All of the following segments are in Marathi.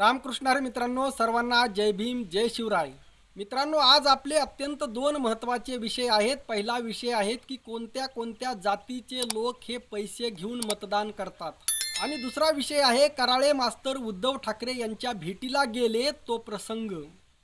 रामकृष्णारे मित्रांनो सर्वांना जय भीम जय शिवराय. मित्रांनो आज आपले अत्यंत दोन महत्त्वाचे विषय आहेत. पहिला विषय आहेत की कोणत्या कोणत्या जातीचे लोक हे पैसे घेऊन मतदान करतात? आणि दुसरा विषय आहे कराळे मास्तर उद्धव ठाकरे यांच्या भेटीला गेले तो प्रसंग.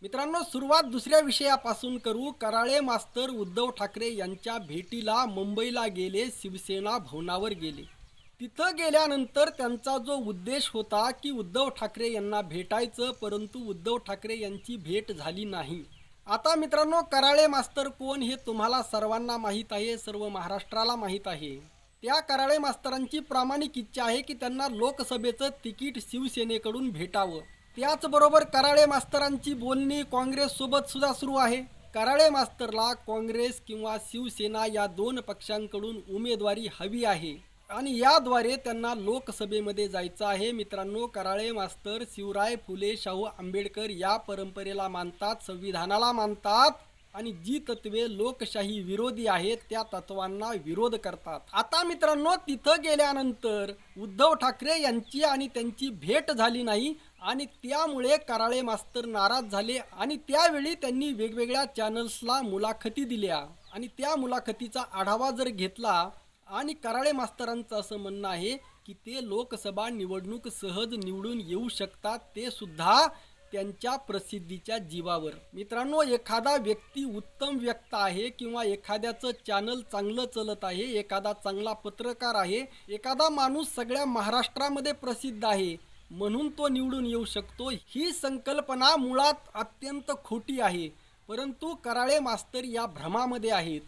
मित्रांनो सुरुवात दुसऱ्या विषयापासून करू. कराळे मास्तर उद्धव ठाकरे यांच्या भेटीला मुंबईला गेले शिवसेना भवनावर गेले. तिथं गेल्यानंतर त्यांचा जो उद्देश होता की उद्धव ठाकरे यांना भेटायचं परंतु उद्धव ठाकरे यांची भेट झाली नाही. आता मित्रांनो कराळे मास्तर कोण हे तुम्हाला सर्वांना माहीत आहे सर्व महाराष्ट्राला माहीत आहे. त्या कराळे मास्तरांची प्रामाणिक इच्छा आहे की त्यांना लोकसभेचं तिकीट शिवसेनेकडून भेटावं. त्याचबरोबर कराळे मास्तरांची बोलणी काँग्रेससोबत सुद्धा सुरू आहे. कराळे मास्तरला काँग्रेस किंवा शिवसेना या दोन पक्षांकडून उमेदवारी हवी आहे. आणि याद्वारे त्यांना लोकसभेमध्ये जायचं आहे. मित्रांनो कराळे मास्तर शिवराय फुले शाहू आंबेडकर या परंपरेला मानतात संविधानाला मानतात आणि जी तत्वे लोकशाही विरोधी आहेत त्या तत्वांना विरोध करतात. आता मित्रांनो तिथं गेल्यानंतर उद्धव ठाकरे यांची आणि त्यांची भेट झाली नाही आणि त्यामुळे कराळे मास्तर नाराज झाले आणि त्यावेळी त्यांनी वेगवेगळ्या चॅनल्सला मुलाखती दिल्या. आणि त्या मुलाखतीचा आढावा जर घेतला आणि कराळे मास्तरांचं असं म्हणणं आहे की ते लोकसभा निवडणूक सहज निवडून येऊ शकतात ते सुद्धा त्यांच्या प्रसिद्धीच्या जीवावर. मित्रांनो एखादा व्यक्ती उत्तम व्यक्त आहे किंवा एखाद्याचं चॅनल चांगलं चलत आहे एखादा चांगला पत्रकार आहे एखादा माणूस सगळ्या महाराष्ट्रामध्ये प्रसिद्ध आहे म्हणून तो निवडून येऊ शकतो ही संकल्पना मुळात अत्यंत खोटी आहे. परंतु कराळे मास्तर या भ्रमामध्ये आहेत.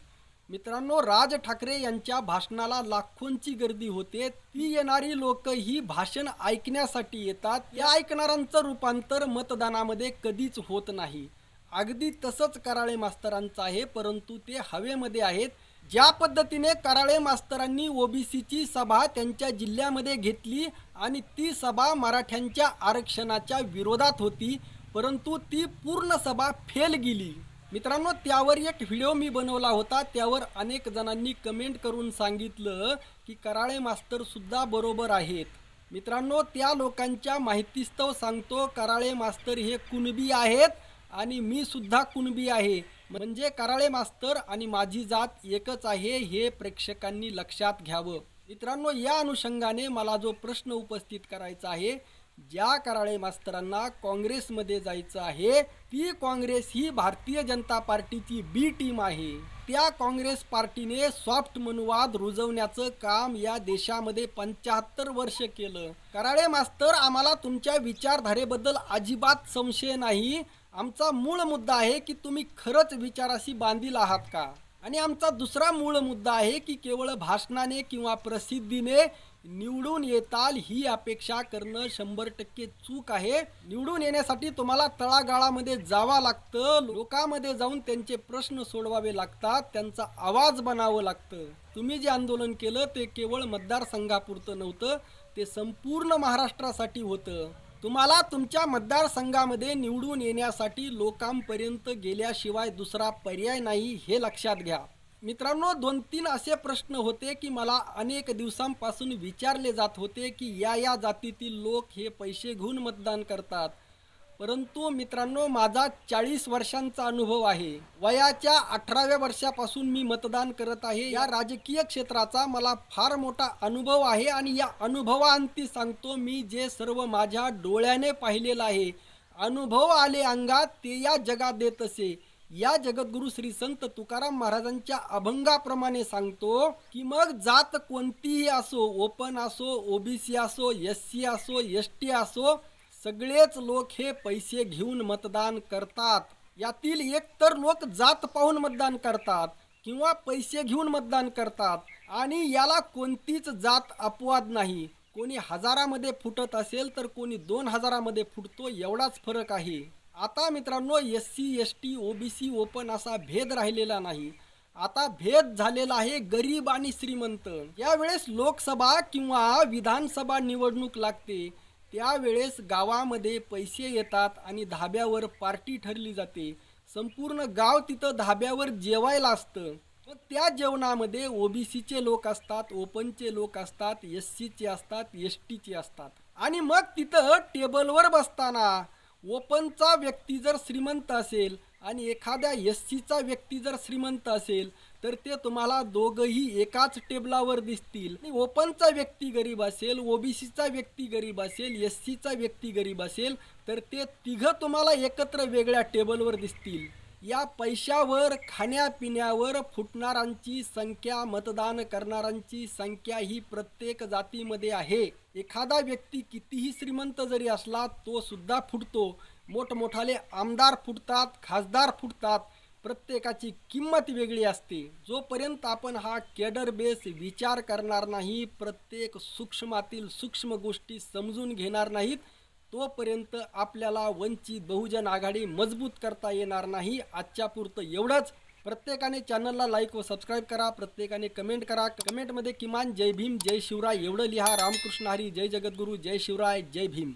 मित्रांनो राज ठाकरे यांच्या भाषणाला लाखोंची गर्दी होते. ती येणारी लोक ही भाषण ऐकण्यासाठी येतात. या ऐकणाऱ्यांचं रूपांतर मतदानामध्ये कधीच होत नाही. अगदी तसंच कराळे मास्तरांचं आहे परंतु ते हवेमध्ये आहेत. ज्या पद्धतीने कराळे मास्तरांनी ओबीसीची सभा त्यांच्या जिल्ह्यामध्ये घेतली आणि ती सभा मराठ्यांच्या आरक्षणाच्या विरोधात होती परंतु ती पूर्ण सभा फेल गेली. मित्रांनो त्यावर एक व्हिडिओ मी बनवला होता. त्यावर अनेक जणांनी कमेंट करून सांगितलं की कराळे मास्तरसुद्धा बरोबर आहेत. मित्रांनो त्या लोकांच्या माहितीस्तव सांगतो कराळे मास्तर हे कुणबी आहेत आणि मी सुद्धा कुणबी आहे. म्हणजे कराळे मास्तर आणि माझी जात एकच आहे हे प्रेक्षकांनी लक्षात घ्यावं. मित्रांनो या अनुषंगाने मला जो प्रश्न उपस्थित करायचा आहे ज्या कराळे मास्तरांना काँग्रेसमध्ये जायचं आहे ती काँग्रेस ही भारतीय जनता पार्टीची बी टीम आहे. त्या काँग्रेस पार्टीने सॉफ्ट मनुवाद रुजवण्याचं काम या देशामध्ये पंच्याहत्तर वर्ष केलं. कराळे मास्तर आम्हाला तुमच्या विचारधारेबद्दल अजिबात संशय नाही. आमचा मूळ मुद्दा आहे की तुम्ही खरंच विचाराशी बांधील आहात का? आणि आमचा दुसरा मूळ मुद्दा आहे की केवळ भाषणाने किंवा प्रसिद्धीने निवडून येताल ही अपेक्षा करणं शंभर टक्के चूक आहे. निवडून येण्यासाठी तुम्हाला तळागाळामध्ये जावं लागतं. लोकांमध्ये जाऊन त्यांचे प्रश्न सोडवावे लागतात. त्यांचा आवाज बनावं लागतं. तुम्ही जे आंदोलन केलं ते केवळ मतदारसंघापुरतं नव्हतं ते संपूर्ण महाराष्ट्रासाठी होतं. तुम्हाला तुमच्या मतदारसंघामध्ये निवडून येण्यासाठी लोकांपर्यंत गेल्याशिवाय दुसरा पर्याय नाही हे लक्षात घ्या. मित्रांनो दोन तीन असे प्रश्न होते की मला अनेक दिवसांपासून विचारले जात होते की या या जातीतील लोक हे पैसे घेऊन मतदान करतात. परंतु मित्रांनो माझा चाळीस वर्षांचा अनुभव आहे. वयाच्या अठराव्या वर्षापासून मी मतदान करत आहे. या राजकीय क्षेत्राचा मला फार मोठा अनुभव आहे आणि या अनुभवांती सांगतो मी जे सर्व माझ्या डोळ्याने पाहिलेलं आहे. अनुभव आले अंगात ते या जगात देत असे. या जगद्गुरु श्री संत तुकाराम महाराजांच्या अभंगाप्रमाणे सांगतो की मग जात कोणतीही असो ओपन असो ओबीसी असो एस सी असो एस टी असो सगळेच लोक हे पैसे घेऊन मतदान करतात. यातील एकतर लोक जात पाहून मतदान करतात किंवा पैसे घेऊन मतदान करतात आणि याला कोणतीच जात अपवाद नाही. कोणी हजारामध्ये फुटत असेल तर कोणी दोन हजारामध्ये फुटतो एवढाच फरक आहे. आता मित्रांनो S C S T O B C open असा भेद राहिलेला नाही. आता भेद झालेला आहे गरीब आणि श्रीमंत. यावेळेस लोकसभा किंवा विधानसभा निवडणूक लागते. त्यावेळेस गावामध्ये पैसे येतात आणि धाब्यावर पार्टी ठरली जाते. संपूर्ण गाव तिथं धाब्यावर जेवायला असतं. मग त्या जेवणामध्ये ओबीसीचे लोक असतात ओपनचे लोक असतात एस सीचे असतात एस टीचे असतात. आणि मग तिथं टेबलवर बसताना ओपनचा व्यक्ती जर श्रीमंत असेल आणि एखाद्या एस सीचा व्यक्ती जर श्रीमंत असेल तर ते तुम्हाला दोघंही एकाच टेबलावर दिसतील. आणि ओपनचा व्यक्ती गरीब असेल ओबीसीचा व्यक्ती गरीब असेल एस सीचा व्यक्ती गरीब असेल तर ते तिघं तुम्हाला एकत्र वेगळ्या टेबलवर दिसतील. या पैशावर खाण्यापिण्यावर फुटणाऱ्यांची संख्या मतदान करणाऱ्यांची संख्या ही प्रत्येक जातीमध्ये आहे. एखादा व्यक्ती कितीही श्रीमंत जरी असला तो सुद्धा फुटतो. मोठमोठाले आमदार फुटतात खासदार फुटतात. प्रत्येकाची किंमत वेगळी असते. जोपर्यंत आपण हा केडर बेस विचार करणार नाही प्रत्येक सूक्ष्मातील सूक्ष्म गोष्टी समजून घेणार नाहीत तोपर्यंत आपल्याला वंचित बहुजन आघाडी मजबूत करता येणार नाही. आजच्या पुरतं एवढंच. प्रत्येकाने चॅनलला लाईक व सबस्क्राईब करा. प्रत्येकाने कमेंट करा. कमेंटमध्ये किमान जय भीम जय शिवराय एवढं लिहा. रामकृष्ण हरी जय जगद्गुरू जय शिवराय जय भीम.